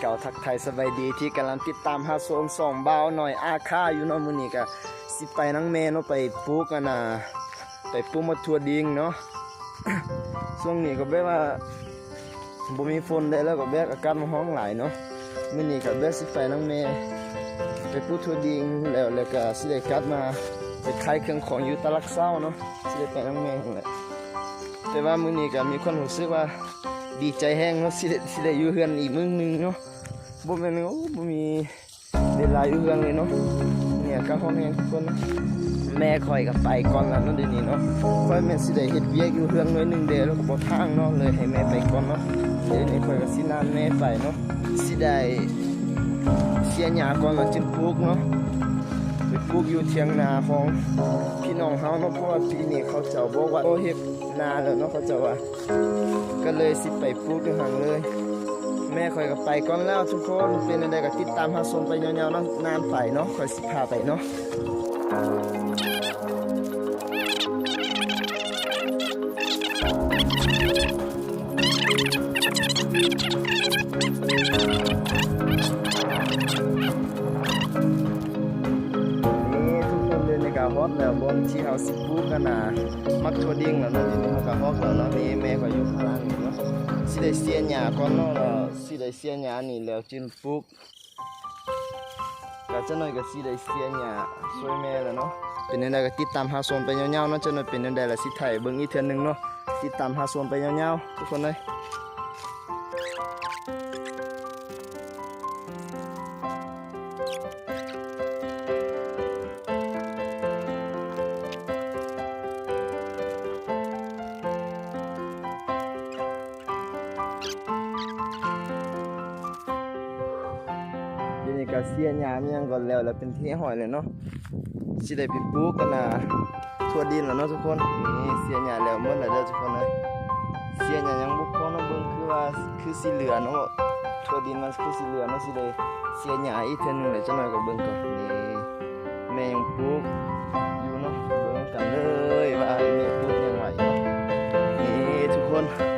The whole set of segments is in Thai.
เก่าทักไทยสบายดีที่กำลังติดตามหาโซมสองเบาหน่อยอาค่าอยู่เนาะมื้อนี้ก็สิไปนังแม่เนาะไปปลูกกันนะไปปลูกมะทั่วดิงเนาะช่วงนี้ก็แบบว่าบ่มีฝนได้แล้วก็แบบอากาศมันร้อนหลายเนาะมื้อนี้ก็แบบสิไปนังแม่ไปปลูกทั่วดิงแล้วแล้วก็สิได้กลับมาไปขายเครื่องของอยู่ตลาดเช้าเนาะสิได้ไปนังแม่นั่นแหละแต่ว่ามื้อนี้ก็มีความรู้สึกว่าดีใจแฮงเนาะสิได้สิได้อยู่เฮือนอีกมื้อนึงเนาะ บ่แม่นโอ้บ่มีเวลาอยู่เฮือนเลยเนาะเนี่ยก็ฮ้อนแฮงทุกคนนะแม่คอยก็ไปก่อนแล้วเนาะเดี๋ยวนี้เนาะคอยแม่นสิได้เฮ็ดเวียกอยู่เฮือนหน่อยหนึ่งเด้แล้วก็บ่ทางเนาะเลยให้แม่ไปก่อนเนาะเดี๋ยวนี้คอยก็สินำแม่ไปเนาะสิได้เสียหญ้าก่อนแล้วจึงปลูกเนาะไปปลูกอยู่เทียงนาของพี่น้องเฮาเนาะเพราะว่าปีนี้เขาเจ้าบอกว่าโอ้เฮ็ดนาแล้วเนาะเขาเจ้าว่าก็เลยสิไปปลูกอยู่หังเลย แม่ข่อยก็ไปก่อนแล้วทุกคนเป็นอะไรก็ติดตามหาชมไปยาวๆเนาะนานไปเนาะข่อยสิพาไปเนาะนี่ทุกคนเดินในกาฮอตแล้วบนที่เฮาสิปลูกกันนะมักทัวดิ่งแล้วเนาะนี่เฮาก็ฮอกแล้วเนาะนี่แม่ก็อยู่ข้างล่าง นี่เนาะสิได้เสียหญ้าก่อนเนาะแล้วสิได้เสียหญ้านี่แล้วจึงปลูกก็จะหน่อยก็สิได้เสียหญ้าช่ว มไปยาวๆทุกคนเลยเดี๋ยวนี้ก็เสียหญ้ามยังก่อนแล้วแล้วเป็นเที่หอยเลยเนาะสิได้ไปปลูกกันนะทั่วดินแล้วเนาะทุกคนนี่เสียหญ้าแล้วหมดแล้วเด้อทุกคนเลยเสียหญ้ายังบ่พอเนาะเบิ่งคือว่าคือสิเหลือเนาะทั่วดินมันคือสิเหลือเนาะสิได้เสียหญ้าอีกเทื่อนึงเดี๋ยวจะหน่อยก็เบิ่งก่อนนี่แม่ยังปลูกอยู่เนาะเบิ่งกันเลยว่าแม่ปลูกยังไหวเนาะนี่ทุกคน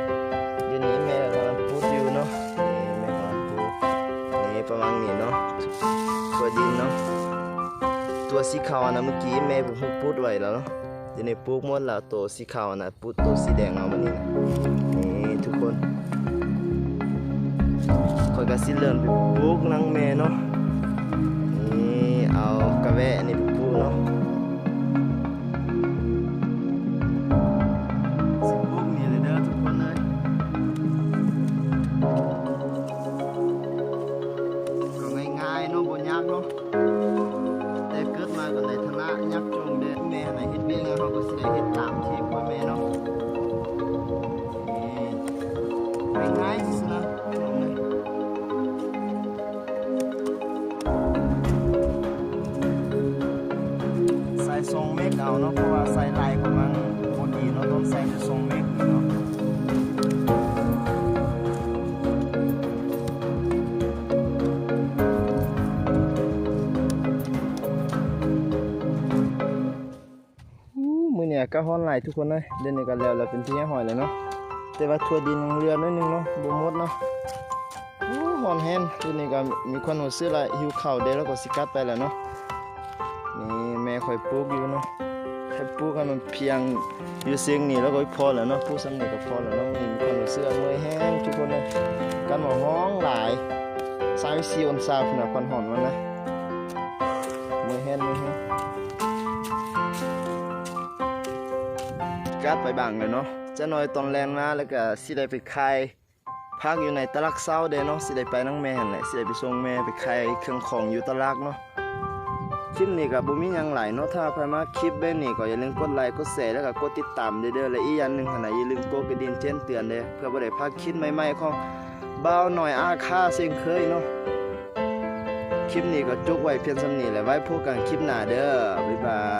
ตัวสีขาวนะเมื่อกี้แม่ผมพูดไว้แล้วเนาะเดี๋ยวนี้ปลูกหมดแล้วตัวสีขาวนะปลูกตัวสีแดงเอามานี่นะนี่ทุกคนคอยก็สิเริ่มไปปลูกนังแม่เนาะนี่เอากระแวะนี่ไปปลูกเนาะปลูกนี่ยเด้อทุกคนเลยก็ง่ายๆเนาะบ่ยากเนาะ ส่ทรงเมฆเอาเนาะเพราะว่าใส่ลายของมันบ่ดีเนาะต้องใส่แต่ทรงเมฆนี่เนาะอู้มือเนี่ยก็ฮ้อนไหลทุกคนเลยเดินในี่ก็แล้วแล้วเป็นที่แหอยเลยเนาะแต่ว่าทั่วดินเรือน้อยหนึงเนาะบ่หมดเนาะอู้อนแฮนเดินนี่ก็มีคนหัวซื้อละหิวเข้าเด้แล้วก็สิกลับไปแล้วเนาะ คอยปลูกอยู่เนาะแค่ปลูกให้มันเพียงอยู่เสียงนี่แล้วก็พอแล้วเนาะปลูกสำนี่ก็พอแล้วเนาะมีคนหัวซื้อเมื่อยแห้งทุกคนเลยกันว่าฮ้องหลาย34องศาพุ่นน่ะควันฮ้อนมันนะเมื่อยแห้งเมื่อยแห้งกาดไปบังเลยเนาะจะน้อยตอนแรงมาแล้วก็สิได้ไปขายพักอยู่ในตลาดเศร้าเด้เนาะสิได้ไปนั่งแม่หั่นแหละสิได้ไปส่งแม่ไปขายเครื่องของอยู่ตลาดเนาะ คลิปนี้กับบุมียังไหลเนาะถ้าใครมาคลิปแบบนี้ก็อย่าลืมกดไลค์กดแชร์แล้วก็กดติดตามเด้อและอีกอย่างหนึ่งขณะอย่าลืมกดกระดิ่งแจ้งเตือนเด้อเพื่อบ่ได้พลาดคลิปใหม่ๆของบ่าวหน่อยอาค่าเสียงเคยเนาะคลิปนี้ก็จบไว้เพียงสำนีและไว้พบกันคลิปหน้าเด้อบ๊ายบาย